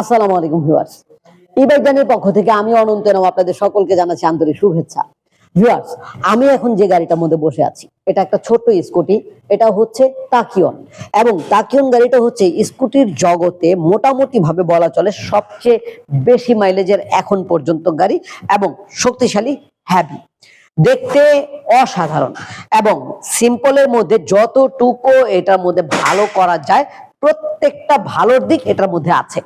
আসসালামু আলাইকুম ভিউয়ার্স। ইবাইদানের পক্ষ থেকে আমি অনন্ত নাম আপনাদের সকলকে জানাচ্ছি আন্তরিক শুভেচ্ছা। ভিউয়ার্স, আমি এখন যে গাড়িটার মধ্যে বসে আছি, এটা একটা ছোট্ট স্কুটি, এটা হচ্ছে তাকিয়ন এবং তাকিয়ন গাড়িটা হচ্ছে স্কুটির জগতে মোটামুটি ভাবে বলা চলে সবচেয়ে বেশি মাইলেজের এখন পর্যন্ত গাড়ি এবং শক্তিশালী হ্যাভি দেখতে অসাধারণ এবং সিম্পলের মধ্যে যতটুকু এটার মধ্যে ভালো করা যায়, প্রত্যেকটা ভালোর দিক এটার মধ্যে আছে।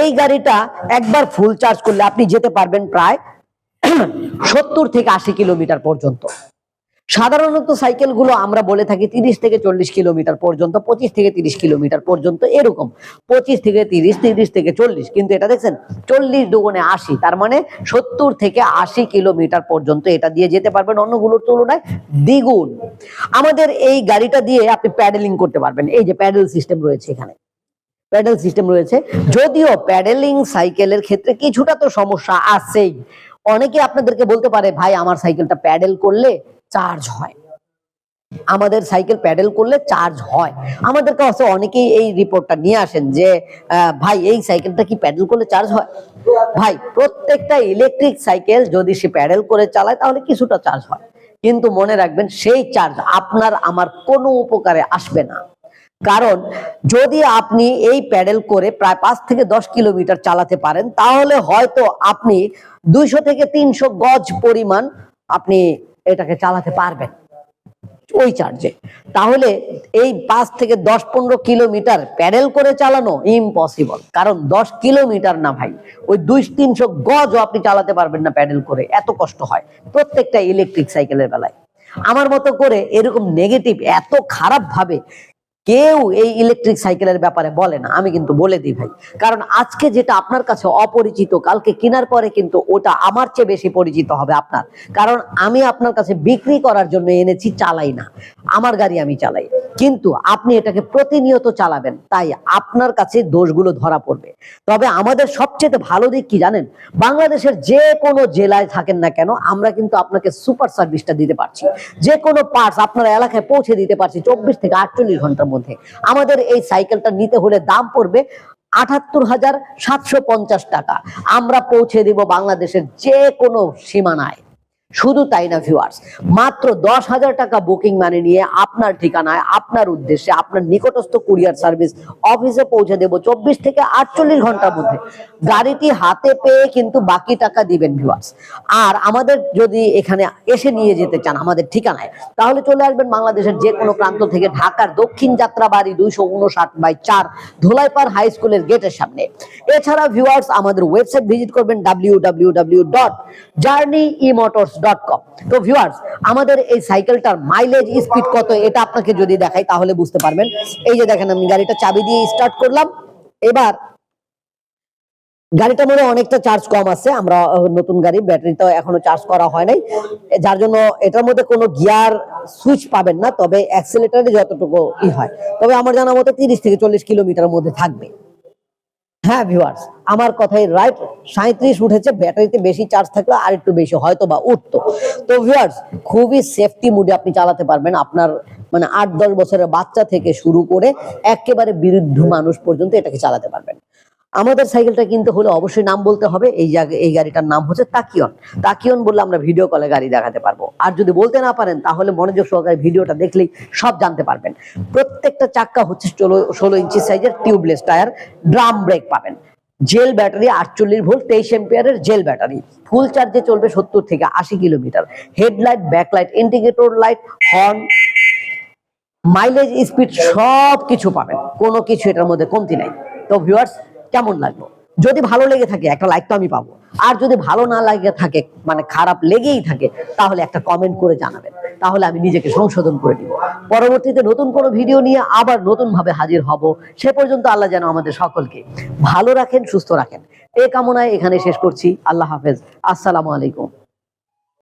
এই গাড়িটা একবার ফুল চার্জ করলে আপনি যেতে পারবেন প্রায় সত্তর থেকে আশি কিলোমিটার পর্যন্ত। সাধারণত সাইকেলগুলো আমরা বলে থাকি তিরিশ থেকে চল্লিশ কিলোমিটার পর্যন্ত, পঁচিশ থেকে তিরিশ কিলোমিটার পর্যন্ত এরকম। পঁচিশ থেকে তিরিশ তিরিশ থেকে চল্লিশ, কিন্তু এটা দেখছেন, চল্লিশ দুগুণে আশি, তার মানে সত্তর থেকে আশি কিলোমিটার পর্যন্ত এটা দিয়ে যেতে পারবেন অন্যগুলোর তুলনায় দ্বিগুণ। আমাদের এই গাড়িটা দিয়ে আপনি প্যাডেলিং করতে পারবেন। এই যে প্যাডেল সিস্টেম রয়েছে এখানে। প্যাডেল সিস্টেম রয়েছে। যদিও প্যাডেলিং সাইকেলের ক্ষেত্রে কিছুটা তো সমস্যা আছেই। অনেকে আপনাদেরকে বলতে পারে, ভাই, আমার সাইকেলটা প্যাডেল করলে চার্জ হয়। আমাদের সাইকেল প্যাডেল করলে চার্জ হয়। আমাদের কাছে অনেকেই এই রিপোর্টটা নিয়ে আসেন যে ভাই, এই সাইকেলটা কি প্যাডেল করলে চার্জ হয়? ভাই, প্রত্যেকটা ইলেকট্রিক সাইকেল যদি সে প্যাডেল করে চালায়, তাহলে কিছুটা চার্জ হয়। কিন্তু মনে রাখবেন, সেই চার্জ আপনার, আমার কোনো উপকারে আসবে না। কারণ যদি আপনি এই প্যাডেল করে প্রায় পাঁচ থেকে দশ কিলোমিটার চালাতে পারেন, তাহলে হয়তো আপনি দুইশো থেকে তিনশো গজ পরিমাণ আপনি এটাকে চালাতে পারবেন ওই চার্জে। তাহলে এই পাঁচ থেকে দশ পনেরো কিলোমিটার প্যাডেল করে চালানো ইম্পসিবল কারণ দশ কিলোমিটার না ভাই, ওই দুই তিনশো গজও আপনি চালাতে পারবেন না প্যাডেল করে, এত কষ্ট হয় প্রত্যেকটা ইলেকট্রিক সাইকেলের বেলায়। আমার মতো করে এরকম নেগেটিভ এত খারাপ ভাবে কেউ এই ইলেকট্রিক সাইকেলের ব্যাপারে বলে না, আমি কিন্তু বলে দিই ভাই। কারণ আজকে যেটা আপনার কাছে অপরিচিত, কালকে কেনার পরে কিন্তু ওটা আমার চেয়ে বেশি পরিচিত হবে আপনার। কারণ আমি আপনার কাছে বিক্রি করার জন্য এনেছি, চালাই না। আমার গাড়ি আমি চালাই। কিন্তু আপনি এটাকে প্রতিনিয়ত চালাবেন, তাই আপনার কাছে দোষগুলো ধরা পড়বে। তবে আমাদের সবচেয়ে ভালো দিক কি জানেন? বাংলাদেশের যে কোনো জেলায় থাকেন না কেন, আমরা কিন্তু আপনাকে সুপার সার্ভিসটা দিতে পারছি। যে কোনো পার্টস আপনার এলাকায় পৌঁছে দিতে পারছি চব্বিশ থেকে আটচল্লিশ ঘণ্টার মধ্যে। আমাদের এই সাইকেলটা নিতে হলে দাম পড়বে আটাত্তর হাজার সাতশো পঞ্চাশ টাকা। আমরা পৌঁছে দিব বাংলাদেশের যে কোনো সীমানায়। শুধু তাই না ভিউয়ার্স মাত্র দশ হাজার টাকা বুকিং মানে নিয়ে আপনার ঠিকানায়, আপনার উদ্দেশ্যে, আপনার নিকটস্থ কুরিয়ার সার্ভিস অফিসে পৌঁছে দেব চব্বিশ থেকে আটচল্লিশ ঘণ্টার মধ্যে। গাড়িটি হাতে পেয়ে কিন্তু বাকি টাকা দিবেন ভিউয়ার্স আর আমাদের যদি এখানে এসে নিয়ে যেতে চান আমাদের ঠিকানায়, তাহলে চলে আসবেন বাংলাদেশের যে কোনো প্রান্ত থেকে ঢাকার দক্ষিণ যাত্রাবাড়ি দুইশো উনষাট বাই চার ধোলাইপাড় হাই স্কুলের গেটের সামনে। এছাড়া ভিউয়ার্স আমাদের ওয়েবসাইট ভিজিট করবেন W W W dot journey e motors তো ভিউয়ার্স আমাদের এই সাইকেলটার মাইলেজ স্পিড কত, এটা আপনাকে যদি দেখাই, তাহলে বুঝতে পারবেন। এই যে দেখেন আমি গাড়িটা চাবি দিয়ে স্টার্ট করলাম। এবার গাড়িটার মধ্যে অনেকটা চার্জ কম আছে। আমরা নতুন গাড়ি তো এখনও চার্জ করা হয় নাই। যার জন্য এটার মধ্যে কোনো গিয়ার সুইচ পাবেন না, তবে অ্যাক্সিলেটারে যতটুকু ই হয়। তবে আমার জানা মতো তিরিশ থেকে চল্লিশ কিলোমিটারের মধ্যে থাকবে। হ্যাঁ ভিউয়ার্স আমার কথাই রাইট সাঁত্রিশ উঠেছে, ব্যাটারিতে বেশি চার্জ থাকলে আর একটু বেশি হয়তো বা উঠতো। তো ভিউয়ার্স খুবই সেফটি মুডে আপনি চালাতে পারবেন আপনার মানে আট দশ বছরের বাচ্চা থেকে শুরু করে একেবারে বিরুদ্ধ মানুষ পর্যন্ত এটাকে চালাতে পারবেন। আমাদের সাইকেলটা কিনতে হলে অবশ্যই নাম বলতে হবে। এই জায়গায় এই গাড়িটার নাম হচ্ছে তাকিয়ন তাকিয়ন বললে আমরা ভিডিও কলে গাড়ি দেখাতে পারব। আর যদি বলতে না পারেন, তাহলে মনোযোগ সহকারে ভিডিওটা দেখলেই সব জানতে পারবেন। প্রত্যেকটা চাক্কা হচ্ছে ষোলো ইঞ্চি সাইজের টিউবলেস টায়ার ড্রাম ব্রেক পাবেন। জেল ব্যাটারি আটচল্লিশ ভোল্ট, তেইশ এম্পিয়ারের জেল ব্যাটারি। ফুল চার্জে চলবে সত্তর থেকে আশি kilometre. Headlight backlight indicator light horn mileage speed সব কিছু পাবেন। কোনো কিছু এটার মধ্যে কমতি নাই। তো ভিউয়ার্স কেমন লাগল? যদি ভালো লেগে থাকে, একটা লাইক তো আমি পাবো। আর যদি ভালো না লাগে থাকে মানে খারাপ লেগেই থাকে, তাহলে একটা কমেন্ট করে জানাবেন। তাহলে আমি নিজেকে সংশোধন করে দিব পরবর্তীতে নতুন কোনো ভিডিও নিয়ে আবার নতুন ভাবে হাজির হব। সে পর্যন্ত আল্লাহ যেন আমাদের সকলকে ভালো রাখেন, সুস্থ রাখেন। এ কামনায় এখানে শেষ করছি। আল্লাহ হাফেজ। আসসালামু আলাইকুম।